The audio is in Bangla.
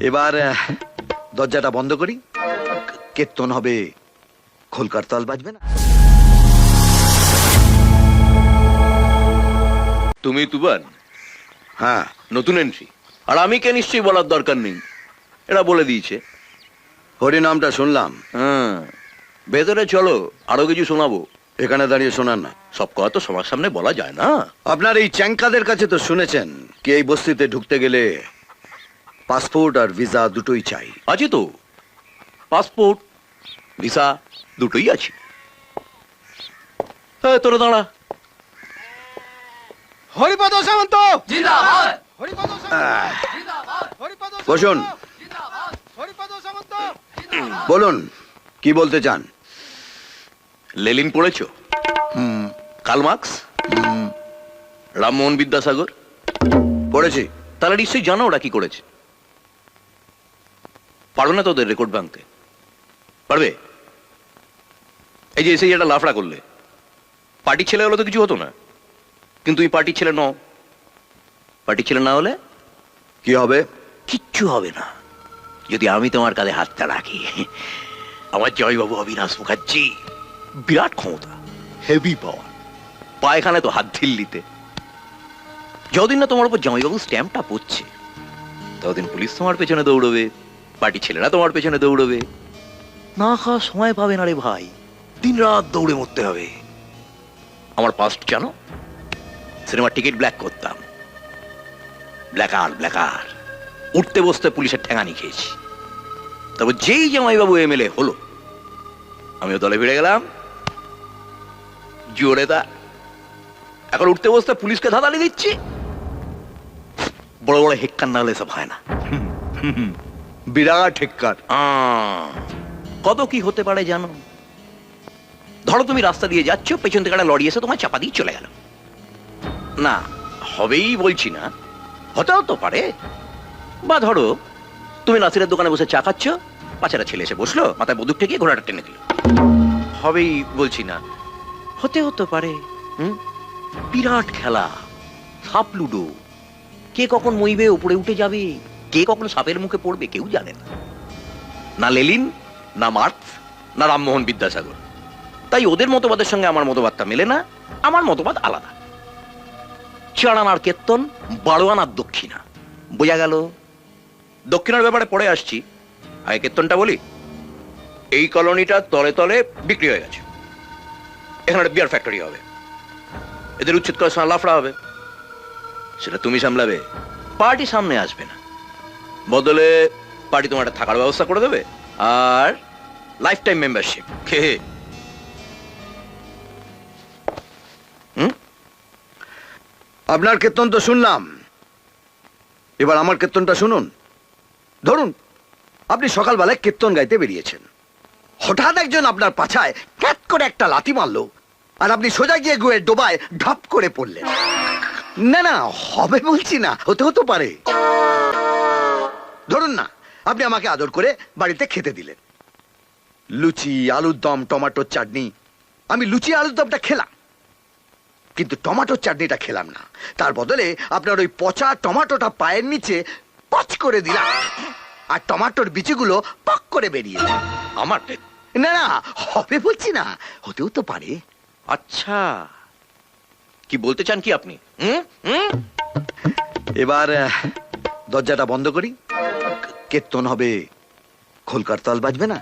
এবার দরজাটা বন্ধ করি। কেতন হবে। খোলকার তাল বাজবে না। তুমি তুবান? হ্যাঁ। নতুন এন্ট্রি আর আমি কে নিশ্চয়ই বলার দরকার নেই। এরা বলে দিয়েছে। হরি নামটা শুনলাম। হ্যাঁ। ভেতরে চলো আরও কিছু শোনাবো। এখানে দাঁড়িয়ে শোনান না। সব কথা তো সবার সামনে বলা যায় না। আপনার এই চ্যাঙ্কাদের কাছে তো শুনেছেন। কি এই বস্তিতে ঢুকতে গেলে পাসপোর্ট আর ভিসা দুটোই চাই। আছে তো? পাসপোর্ট ভিসা দুটোই আছে। হ্যাঁ তোরা দাঁড়া। হরিপদ সামন্ত! বসুন। বলুন কি বলতে চান? লেলিন পড়েছ? কাল মার্কস? রামমোহন বিদ্যাসাগর? পড়েছি। তাহলে নিশ্চয়ই জানো ওরা কি করেছে। পারবে না তোদের রেকর্ড ভাঙতে। পারবে? এই যে এসে একটা লাফড়া করলে পার্টির ছেলে হলে তো কিছু হতো না। কিন্তু তুমি পার্টির ছেলে নও। পার্টির ছেলে না হলে কি হবে? কিচ্ছু হবে না। যদি আমি তোমার কাঁধে হাতটা রাখি, আমার জয়বাবু অবিনাশ মুখার্জি, বিরাট ক্ষমতা হেভি পাওয়ার পায়খানে তো হাত ঢিল্লিতে। যতদিন না তোমার উপর জামাইবাবু স্ট্যাম্পটা পড়ছে, ততদিন পুলিশ তোমার পেছনে দৌড়বে। পার্টি ছেলেরা তোমার পেছনে দৌড়বে। না খাওয়া সময় পাবে না রে ভাই। দিন রাত দৌড়ে মরতে হবে। আমার পাস্ট জানো? সিনেমার টিকিট ব্ল্যাক করতাম। ব্ল্যাকার ব্ল্যাকার উঠতে বসতে পুলিশের ঠেঙানি খেয়েছি। তবে যেই জামাইবাবু এমএলএ হলো, আমিও দলে ফিরে গেলাম। জোরে তা এখন উঠতে বসতে পুলিশকে ধাঁধালি দিচ্ছি। বড় বড় হেক্কার না হলে সব হয় না। বিরাট হেক্কার আহ, কত কি হতে পারে জানো? ধরো তুমি রাস্তা দিয়ে যাচ্ছ পেছন থেকে একটা লরি এসে তোমার চাপা দিয়ে চলে গেল। না হবেই বলছি না। হতেও তো পারে। বা ধরো তুমি নাসিরের দোকানে বসে চা খাচ্ছ পাঁচেরা ছেলে এসে বসল মাথায় বদুক ঠেকিয়ে ঘোড়াটা টেনে দিল। হবেই বলছি না। হতে হতে পারে। হুম? বিরাট খেলা। সাপ লুডো। কে কখন মইবে উপরে উঠে যাবে? কে কখন সাপের মুখে পড়বে কেউ জানে না। না লেলিন, না মার্কস না রামমোহন বিদ্যাসাগর। তাই ওদের মতবাদের সঙ্গে আমার মতবাদটা মেলে না, আমার মতবাদ আলাদা। চারানার কেত্তন বারোয়ানার দক্ষিণা। বোঝা গেল? দক্ষিণার ব্যাপারে পরে আসছি। আগে কেত্তনটা বলি। এই কলোনিটা তলে তলে বিক্রি হয়ে গেছে। এখানে একটা বিয়ার ফ্যাক্টরি হবে। এদের উচ্ছেদ করার সময় লাফড়া হবে। সেটা তুমি সামলাবে। পার্টি সামনে আসবে না। বদলে পার্টি তোমার একটা থাকার ব্যবস্থা করে দেবে আর লাইফ টাইম মেম্বারশিপ আপনার কীর্তন তো শুনলাম। এবার আমার কীর্তনটা শুনুন। ধরুন, আপনি সকালবেলায় কীর্তন গাইতে বেরিয়েছেন। হঠাৎ একজন আপনার পাছায় ক্যাট করে একটা লাথি মারলো আর আপনি সোজা গিয়ে গুয়ে ডোবায় ঢপ করে পড়লেন। না না, হবে বলছি না, হতে হতে পারে। ধরুন না আপনি আমাকে আদর করে বাড়িতে খেতে দিলেন। লুচি আলুর দম টমাটোর চাটনি আমি লুচি আলুর দমটা খেলাম। কিন্তু টমাটোর চাটনিটা খেলাম না। তার বদলে আপনার ওই পচা টমাটোটা পায়ের নিচে পচ করে দিলাম আর টমাটোর বিচিগুলো পক করে বেরিয়ে। আমার না না হবে বলছি না হতেও তো পারে। আচ্ছা কি বলতে চান কি আপনি? এবার দরজাটা বন্ধ করি। কেতন হবে। খোলকার তাল বাজবে না?